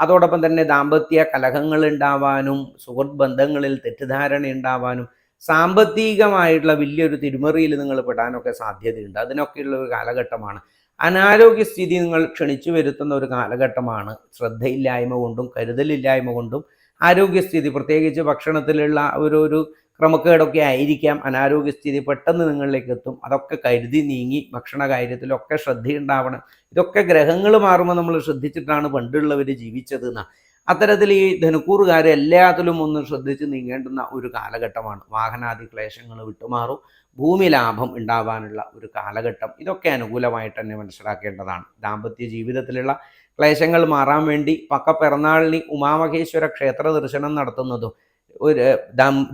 അതോടൊപ്പം തന്നെ ദാമ്പത്യ കലഹങ്ങൾ ഉണ്ടാവാനും സുഹൃത്ത് ബന്ധങ്ങളിൽ തെറ്റിദ്ധാരണ ഉണ്ടാവാനും സാമ്പത്തികമായിട്ടുള്ള വലിയൊരു തിരുമറിയിൽ നിങ്ങൾ പെടാനൊക്കെ സാധ്യതയുണ്ട്. അതിനൊക്കെയുള്ള ഒരു കാലഘട്ടമാണ്. അനാരോഗ്യസ്ഥിതി നിങ്ങൾ ക്ഷണിച്ചു വരുത്തുന്ന ഒരു കാലഘട്ടമാണ്. ശ്രദ്ധയില്ലായ്മ കൊണ്ടും കരുതലില്ലായ്മ കൊണ്ടും ആരോഗ്യസ്ഥിതി പ്രത്യേകിച്ച് ഭക്ഷണത്തിലുള്ള ഒരു ഒരു ക്രമക്കേടൊക്കെ ആയിരിക്കാം. അനാരോഗ്യസ്ഥിതി പെട്ടെന്ന് നിങ്ങളിലേക്ക് എത്തും അതൊക്കെ കരുതി നീങ്ങി ഭക്ഷണ കാര്യത്തിലൊക്കെ ശ്രദ്ധയുണ്ടാവണം. ഇതൊക്കെ ഗ്രഹങ്ങൾ മാറുമ്പോൾ നമ്മൾ ശ്രദ്ധിച്ചിട്ടാണ് പണ്ടുള്ളവർ ജീവിച്ചത് എന്നാ. അത്തരത്തിൽ ഈ ധനുക്കൂറുകാർ എല്ലാത്തിലും ഒന്ന് ശ്രദ്ധിച്ച് നീങ്ങേണ്ടുന്ന ഒരു കാലഘട്ടമാണ്. വാഹനാദി ക്ലേശങ്ങൾ വിട്ടുമാറും. ഭൂമി ലാഭം ഉണ്ടാവാനുള്ള ഒരു കാലഘട്ടം. ഇതൊക്കെ അനുകൂലമായിട്ട് തന്നെ മനസ്സിലാക്കേണ്ടതാണ്. ദാമ്പത്യ ജീവിതത്തിലുള്ള ക്ലേശങ്ങൾ മാറാൻ വേണ്ടി പക്ക പിറന്നാളിന് ഉമാമഹേശ്വര ക്ഷേത്ര ദർശനം നടത്തുന്നതും ഒരു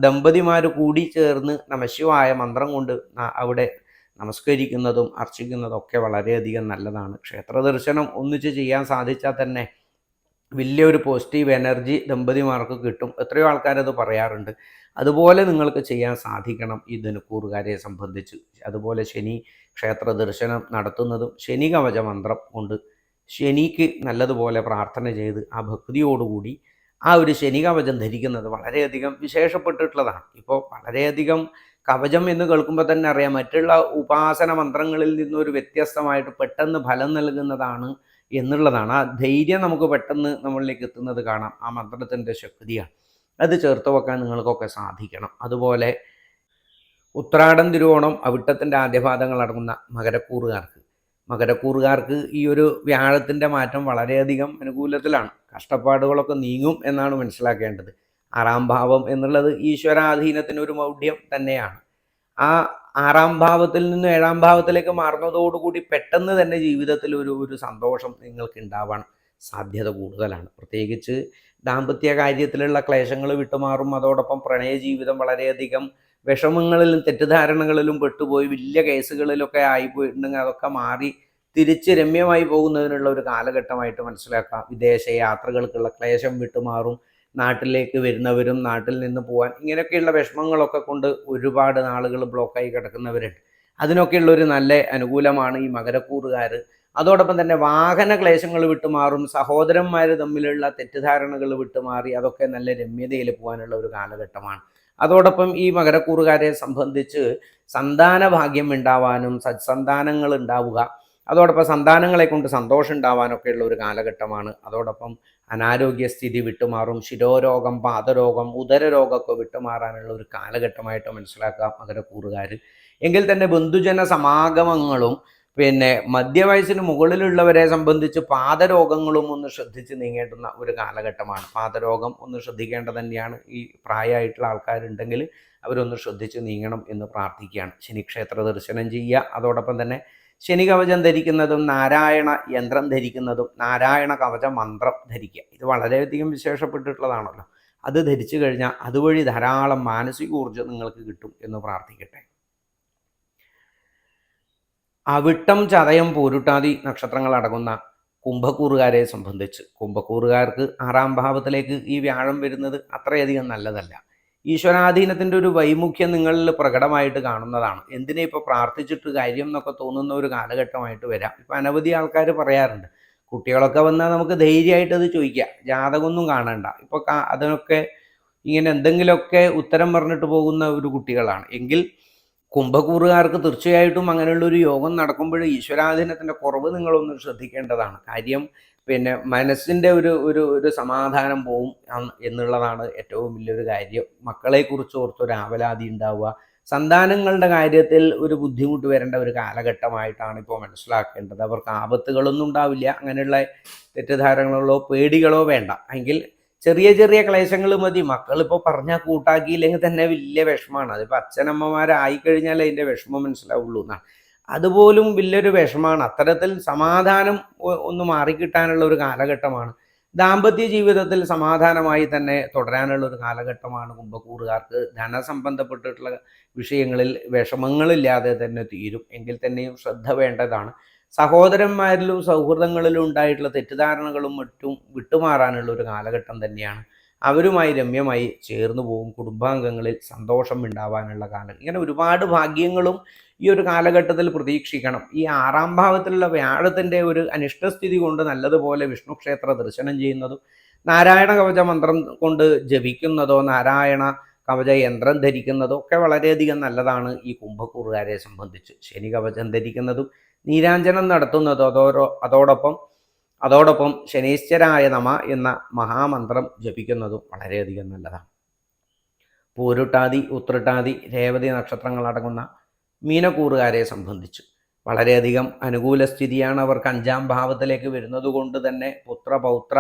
ദമ്പതിമാർ കൂടി ചേർന്ന് നമശിവായ മന്ത്രം കൊണ്ട് അവിടെ നമസ്കരിക്കുന്നതും അർച്ചിക്കുന്നതും ഒക്കെ വളരെയധികം നല്ലതാണ്. ക്ഷേത്ര ദർശനം ഒന്നിച്ച് ചെയ്യാൻ സാധിച്ചാൽ തന്നെ വലിയൊരു പോസിറ്റീവ് എനർജി ദമ്പതിമാർക്ക് കിട്ടും. എത്രയോ ആൾക്കാരത് പറയാറുണ്ട്. അതുപോലെ നിങ്ങൾക്ക് ചെയ്യാൻ സാധിക്കണം ഈ ധനുക്കൂറുകാരെ സംബന്ധിച്ച്. അതുപോലെ ശനി ക്ഷേത്ര ദർശനം നടത്തുന്നതും ശനി കവച മന്ത്രം കൊണ്ട് ശനിക്ക് നല്ലതുപോലെ പ്രാർത്ഥന ചെയ്ത് ആ ഭക്തിയോടുകൂടി ആ ഒരു ശനി കവചം ധരിക്കുന്നത് വളരെയധികം വിശേഷപ്പെട്ടിട്ടുള്ളതാണ്. ഇപ്പോൾ വളരെയധികം കവചം എന്ന് കേൾക്കുമ്പോൾ തന്നെ അറിയാം മറ്റുള്ള ഉപാസന മന്ത്രങ്ങളിൽ നിന്നൊരു വ്യത്യസ്തമായിട്ട് പെട്ടെന്ന് ഫലം നൽകുന്നതാണ് എന്നുള്ളതാണ്. ആ ധൈര്യം നമുക്ക് പെട്ടെന്ന് നമ്മളിലേക്ക് എത്തുന്നത് കാണാം. ആ മന്ത്രത്തിന്റെ ശക്തിയാണ്. അത് ചേർത്ത് വെക്കാൻ നിങ്ങൾക്കൊക്കെ സാധിക്കണം. അതുപോലെ ഉത്രാടം തിരുവോണം അവിട്ടത്തിന്റെ ആദ്യപാദങ്ങൾ അടങ്ങുന്ന മകരക്കൂറുകാർക്ക്. മകരക്കൂറുകാർക്ക് ഈ ഒരു വ്യാഴത്തിന്റെ മാറ്റം വളരെയധികം അനുകൂലത്തിലാണ്. കഷ്ടപ്പാടുകളൊക്കെ നീങ്ങും എന്നാണ് മനസ്സിലാക്കേണ്ടത്. ആറാം ഭാവം എന്നുള്ളത് ഈശ്വരാധീനത്തിന് ഒരു മൗഢ്യം തന്നെയാണ്. ആ ആറാം ഭാവത്തിൽ നിന്ന് ഏഴാം ഭാവത്തിലേക്ക് മാറുന്നതോടുകൂടി പെട്ടെന്ന് തന്നെ ജീവിതത്തിൽ ഒരു ഒരു സന്തോഷം നിങ്ങൾക്ക് ഉണ്ടാവാൻ സാധ്യത കൂടുതലാണ്. പ്രത്യേകിച്ച് ദാമ്പത്യ കാര്യത്തിലുള്ള ക്ലേശങ്ങൾ വിട്ടുമാറും. അതോടൊപ്പം പ്രണയ ജീവിതം വളരെയധികം വിഷമങ്ങളിലും തെറ്റിദ്ധാരണകളിലും പെട്ടുപോയി. വലിയ കേസുകളിലൊക്കെ ആയിപ്പോയിട്ടുണ്ടെങ്കിൽ അതൊക്കെ മാറി തിരിച്ച് രമ്യമായി പോകുന്നതിനുള്ള ഒരു കാലഘട്ടമായിട്ട് മനസ്സിലാക്കാം. വിദേശ യാത്രകൾക്കുള്ള ക്ലേശം വിട്ടുമാറും. നാട്ടിലേക്ക് വരുന്നവരും നാട്ടിൽ നിന്ന് പോകാൻ ഇങ്ങനെയൊക്കെയുള്ള വിഷമങ്ങളൊക്കെ കൊണ്ട് ഒരുപാട് നാളുകൾ ബ്ലോക്കായി കിടക്കുന്നവരുണ്ട്. അതിനൊക്കെയുള്ള ഒരു നല്ല അനുകൂലമാണ് ഈ മകരക്കൂറുകാർ. അതോടൊപ്പം തന്നെ വാഹന ക്ലേശങ്ങൾ വിട്ടുമാറും. സഹോദരന്മാർ തമ്മിലുള്ള തെറ്റിദ്ധാരണകൾ വിട്ടുമാറി. അതൊക്കെ നല്ല രമ്യതയിൽ പോകാനുള്ള ഒരു കാലഘട്ടമാണ്. അതോടൊപ്പം ഈ മകരക്കൂറുകാരെ സംബന്ധിച്ച് സന്താന ഭാഗ്യം ഉണ്ടാവാനും സത്സന്താനങ്ങൾ ഉണ്ടാവുക. അതോടൊപ്പം സന്താനങ്ങളെ കൊണ്ട് സന്തോഷം ഉണ്ടാവാനൊക്കെയുള്ള ഒരു കാലഘട്ടമാണ്. അതോടൊപ്പം അനാരോഗ്യസ്ഥിതി വിട്ടുമാറും ശിരോരോഗം പാദരോഗം ഉദരരോഗമൊക്കെ വിട്ടുമാറാനുള്ള ഒരു കാലഘട്ടമായിട്ട് മനസ്സിലാക്കാം മകരക്കൂറുകാർ എങ്കിൽ തന്നെ ബന്ധുജന സമാഗമങ്ങളും പിന്നെ മധ്യവയസ്സിന് മുകളിലുള്ളവരെ സംബന്ധിച്ച് പാദരോഗങ്ങളും ഒന്ന് ശ്രദ്ധിച്ച് നീങ്ങേണ്ടുന്ന ഒരു കാലഘട്ടമാണ്. പാദരോഗം ഒന്ന് ശ്രദ്ധിക്കേണ്ടത് തന്നെയാണ്. ഈ പ്രായമായിട്ടുള്ള ആൾക്കാരുണ്ടെങ്കിൽ അവരൊന്ന് ശ്രദ്ധിച്ച് നീങ്ങണം എന്ന് പ്രാർത്ഥിക്കുകയാണ്. ശനിക്ഷേത്ര ദർശനം ചെയ്യുക. അതോടൊപ്പം തന്നെ ശനി കവചം ധരിക്കുന്നതും നാരായണ യന്ത്രം ധരിക്കുന്നതും നാരായണ കവച മന്ത്രം ധരിക്കുക. ഇത് വളരെയധികം വിശേഷപ്പെട്ടിട്ടുള്ളതാണല്ലോ. അത് ധരിച്ചു കഴിഞ്ഞാൽ അതുവഴി ധാരാളം മാനസിക ഊർജം നിങ്ങൾക്ക് കിട്ടും എന്ന് പ്രാർത്ഥിക്കട്ടെ. അവിട്ടം ചതയം പൂരുട്ടാതി നക്ഷത്രങ്ങൾ അടങ്ങുന്ന കുംഭക്കൂറുകാരെ സംബന്ധിച്ച്. കുംഭക്കൂറുകാർക്ക് ആറാം ഭാവത്തിലേക്ക് ഈ വ്യാഴം വരുന്നത് അത്രയധികം നല്ലതല്ല. ഈശ്വരാധീനത്തിന്റെ ഒരു വൈമുഖ്യം നിങ്ങളിൽ പ്രകടമായിട്ട് കാണുന്നതാണ്. എന്തിനെ ഇപ്പോൾ പ്രാർത്ഥിച്ചിട്ട് കാര്യം എന്നൊക്കെ തോന്നുന്ന ഒരു കാലഘട്ടമായിട്ട് വരാം. ഇപ്പം അനവധി ആൾക്കാർ പറയാറുണ്ട്. കുട്ടികളൊക്കെ വന്നാൽ നമുക്ക് ധൈര്യമായിട്ട് അത് ചോദിക്കാം. ജാതകമൊന്നും കാണണ്ട. ഇപ്പോൾ അതിനൊക്കെ ഇങ്ങനെ എന്തെങ്കിലുമൊക്കെ ഉത്തരം പറഞ്ഞിട്ട് പോകുന്ന ഒരു കുട്ടികളാണ്. എങ്കിൽ കുംഭകൂറുകാർക്ക് തീർച്ചയായിട്ടും അങ്ങനെയുള്ള ഒരു യോഗം നടക്കുമ്പോൾ ഈശ്വരാധീനത്തിന്റെ കുറവ് നിങ്ങളൊന്ന് ശ്രദ്ധിക്കേണ്ടതാണ്. കാര്യം പിന്നെ മനസ്സിന്റെ ഒരു ഒരു ഒരു സമാധാനം പോവും എന്നുള്ളതാണ് ഏറ്റവും വലിയൊരു കാര്യം. മക്കളെക്കുറിച്ച് ഓർത്തൊരു ആവലാതി ഉണ്ടാവുക. സന്താനങ്ങളുടെ കാര്യത്തിൽ ഒരു ബുദ്ധിമുട്ട് വരേണ്ട ഒരു കാലഘട്ടമായിട്ടാണ് ഇപ്പോൾ മനസ്സിലാക്കേണ്ടത്. അവർക്ക് ആപത്തുകളൊന്നും ഉണ്ടാവില്ല. അങ്ങനെയുള്ള തെറ്റിദ്ധാരണകളോ പേടികളോ വേണ്ട. എങ്കിൽ ചെറിയ ചെറിയ ക്ലേശങ്ങൾ മതി. മക്കളിപ്പോൾ പറഞ്ഞാൽ കൂട്ടാക്കിയില്ലെങ്കിൽ തന്നെ വലിയ വിഷമമാണ്. അതിപ്പോൾ അച്ഛനമ്മമാരായി കഴിഞ്ഞാൽ അതിന്റെ വിഷമം മനസ്സിലാവുള്ളൂ എന്നാണ്. അതുപോലും വലിയൊരു വിഷമാണ്. അത്തരത്തിൽ സമാധാനം ഒന്ന് മാറിക്കിട്ടാനുള്ള ഒരു കാലഘട്ടമാണ്. ദാമ്പത്യ ജീവിതത്തിൽ സമാധാനമായി തന്നെ തുടരാനുള്ള ഒരു കാലഘട്ടമാണ് കുംഭക്കൂറുകാർക്ക്. ധനസംബന്ധപ്പെട്ടിട്ടുള്ള വിഷയങ്ങളിൽ വിഷമങ്ങളില്ലാതെ തന്നെ തീരും. എങ്കിൽ തന്നെയും ശ്രദ്ധ വേണ്ടതാണ്. സഹോദരന്മാരിലും സൗഹൃദങ്ങളിലും ഉണ്ടായിട്ടുള്ള തെറ്റിദ്ധാരണകളും മറ്റും വിട്ടുമാറാനുള്ള ഒരു കാലഘട്ടം തന്നെയാണ്. അവരുമായി രമ്യമായി ചേർന്നു പോകും. കുടുംബാംഗങ്ങളിൽ സന്തോഷം ഉണ്ടാവാനുള്ള കാലം. ഇങ്ങനെ ഒരുപാട് ഭാഗ്യങ്ങളും ഈ ഒരു കാലഘട്ടത്തിൽ പ്രതീക്ഷിക്കണം. ഈ ആറാം ഭാവത്തിലുള്ള വ്യാഴത്തിന്റെ ഒരു അനിഷ്ടസ്ഥിതി കൊണ്ട് നല്ലതുപോലെ വിഷ്ണു ക്ഷേത്ര ദർശനം ചെയ്യുന്നതും നാരായണ കവച മന്ത്രം കൊണ്ട് ജപിക്കുന്നതോ നാരായണ കവച യന്ത്രം ധരിക്കുന്നതോ ഒക്കെ വളരെയധികം നല്ലതാണ് ഈ കുംഭക്കൂറുകാരെ സംബന്ധിച്ച്. ശനി കവചം ധരിക്കുന്നതും നീരാഞ്ജനം നടത്തുന്നതോ അതോരോ അതോടൊപ്പം അതോടൊപ്പം ശനീശ്വരായ നമ എന്ന മഹാമന്ത്രം ജപിക്കുന്നതും വളരെയധികം നല്ലതാണ്. പൂരുട്ടാതി ഉത്രട്ടാതി രേവതി നക്ഷത്രങ്ങളടങ്ങുന്ന മീനക്കൂറുകാരെ സംബന്ധിച്ച് വളരെയധികം അനുകൂല സ്ഥിതിയാണ് അവർക്ക് അഞ്ചാം ഭാവത്തിലേക്ക് വരുന്നത് കൊണ്ട് തന്നെ പുത്രപൗത്ര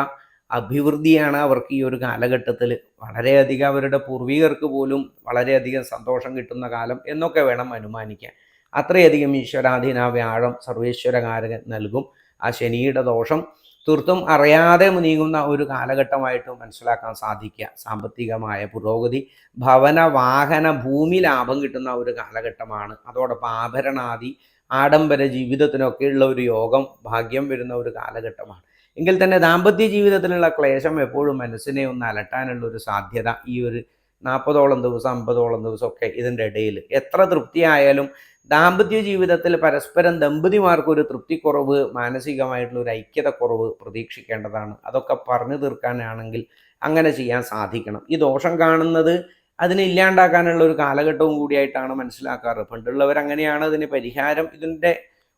അഭിവൃദ്ധിയാണ് അവർക്ക് ഈ ഒരു കാലഘട്ടത്തിൽ വളരെയധികം അവരുടെ പൂർവികർക്ക് പോലും വളരെയധികം സന്തോഷം കിട്ടുന്ന കാലം എന്നൊക്കെ വേണം അനുമാനിക്കാൻ. അത്രയധികം ഈശ്വരാധീന വ്യാഴം സർവേശ്വരകാരകൻ നൽകും. ആ ശനിയുടെ ദോഷം തീർത്തും അറിയാതെ നീങ്ങുന്ന ഒരു കാലഘട്ടമായിട്ട് മനസ്സിലാക്കാൻ സാധിക്കുക. സാമ്പത്തികമായ പുരോഗതി ഭവന വാഹന ഭൂമി ലാഭം കിട്ടുന്ന ഒരു കാലഘട്ടമാണ്. അതോടൊപ്പം ആഭരണാദി ആഡംബര ജീവിതത്തിനൊക്കെയുള്ള ഒരു യോഗം ഭാഗ്യം വരുന്ന ഒരു കാലഘട്ടമാണ്. എങ്കിൽ തന്നെ ദാമ്പത്യ ജീവിതത്തിലുള്ള ക്ലേശം എപ്പോഴും മനസ്സിനെ ഒന്ന് അലട്ടാനുള്ള ഒരു സാധ്യത ഈ ഒരു നാൽപ്പതോളം ദിവസം അമ്പതോളം ദിവസമൊക്കെ ഇതിന്റെ ഇടയിൽ. എത്ര തൃപ്തിയായാലും ദാമ്പത്യ ജീവിതത്തിൽ പരസ്പരം ദമ്പതിമാർക്ക് ഒരു തൃപ്തിക്കുറവ് മാനസികമായിട്ടുള്ള ഒരു ഐക്യതക്കുറവ് പ്രതീക്ഷിക്കേണ്ടതാണ്. അതൊക്കെ പറഞ്ഞു തീർക്കാനാണെങ്കിൽ അങ്ങനെ ചെയ്യാൻ സാധിക്കണം. ഈ ദോഷം കാണുന്നത് അതിനെ ഇല്ലാണ്ടാക്കാനുള്ള ഒരു കാലഘട്ടവും കൂടിയായിട്ടാണ് മനസ്സിലാക്കാറ്. പണ്ടുള്ളവർ അങ്ങനെയാണ് അതിന് പരിഹാരം ഇതിന്റെ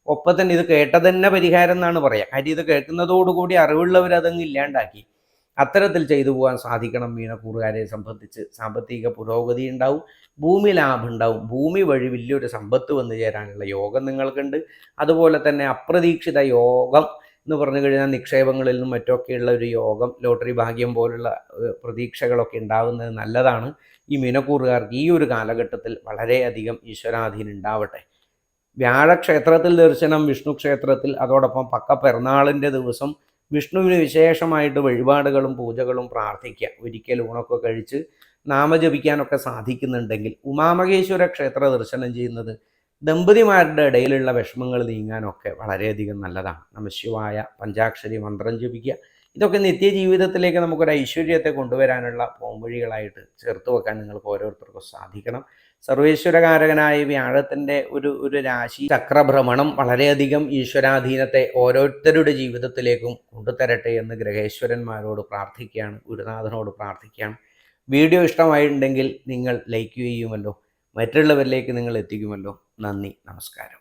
ഒപ്പം തന്നെ ഇത് കേട്ടതന്നെ പരിഹാരം എന്നാണ് പറയുക കാര്യം ഇത് കേൾക്കുന്നതോടുകൂടി അറിവുള്ളവർ അതങ്ങ് ഇല്ലാണ്ടാക്കി. അത്തരത്തിൽ ചെയ്തു പോകാൻ സാധിക്കണം മീനക്കൂറുകാരെ സംബന്ധിച്ച് സാമ്പത്തിക പുരോഗതി ഉണ്ടാവും ഭൂമി ലാഭം ഉണ്ടാവും. ഭൂമി വഴി വലിയൊരു സമ്പത്ത് വന്നു ചേരാനുള്ള യോഗം നിങ്ങൾക്കുണ്ട്. അതുപോലെ തന്നെ അപ്രതീക്ഷിത യോഗം എന്ന് പറഞ്ഞു കഴിഞ്ഞാൽ നിക്ഷേപങ്ങളിൽ നിന്നും മറ്റൊക്കെയുള്ള ഒരു യോഗം ലോട്ടറി ഭാഗ്യം പോലുള്ള പ്രതീക്ഷകളൊക്കെ ഉണ്ടാവുന്നത് നല്ലതാണ്. ഈ മീനക്കൂറുകാർക്ക് ഈ ഒരു കാലഘട്ടത്തിൽ വളരെയധികം ഈശ്വരാധീനം ഉണ്ടാവട്ടെ. വ്യാഴക്ഷേത്രത്തിൽ ദർശനം വിഷ്ണു ക്ഷേത്രത്തിൽ അതോടൊപ്പം പക്ക പിറന്നാളിന്റെ ദിവസം വിഷ്ണുവിന് വിശേഷമായിട്ട് വഴിപാടുകളും പൂജകളും പ്രാർത്ഥിക്കുക. ഒരിക്കൽ ഊണൊക്കെ കഴിച്ച് നാമജപിക്കാനൊക്കെ സാധിക്കുന്നുണ്ടെങ്കിൽ ഉമാമഹേശ്വര ക്ഷേത്ര ദർശനം ചെയ്യുന്നത് ദമ്പതിമാരുടെ ഇടയിലുള്ള വിഷമങ്ങൾ നീങ്ങാനൊക്കെ വളരെയധികം നല്ലതാണ്. നമശിവായ പഞ്ചാക്ഷരി മന്ത്രം ജപിക്കുക. ഇതൊക്കെ നിത്യജീവിതത്തിലേക്ക് നമുക്കൊരു ഐശ്വര്യത്തെ കൊണ്ടുവരാനുള്ള പോംവഴികളായിട്ട് ചേർത്ത് വെക്കാൻ നിങ്ങൾക്ക് ഓരോരുത്തർക്കും സാധിക്കണം. സർവേശ്വരകാരകനായ വ്യാഴത്തിന്റെ ഒരു ഒരു രാശി ചക്രഭ്രമണം വളരെയധികം ഈശ്വരാധീനത്തെ ഓരോരുത്തരുടെ ജീവിതത്തിലേക്കും കൊണ്ടുതരട്ടെ എന്ന് ഗ്രഹേശ്വരന്മാരോട് പ്രാർത്ഥിക്കുകയാണ് ഗുരുനാഥനോട് പ്രാർത്ഥിക്കുകയാണ്. വീഡിയോ ഇഷ്ടമായിട്ടുണ്ടെങ്കിൽ നിങ്ങൾ ലൈക്ക് ചെയ്യുമല്ലോ മറ്റുള്ളവരിലേക്ക് നിങ്ങൾ എത്തിക്കുമല്ലോ. നന്ദി നമസ്കാരം.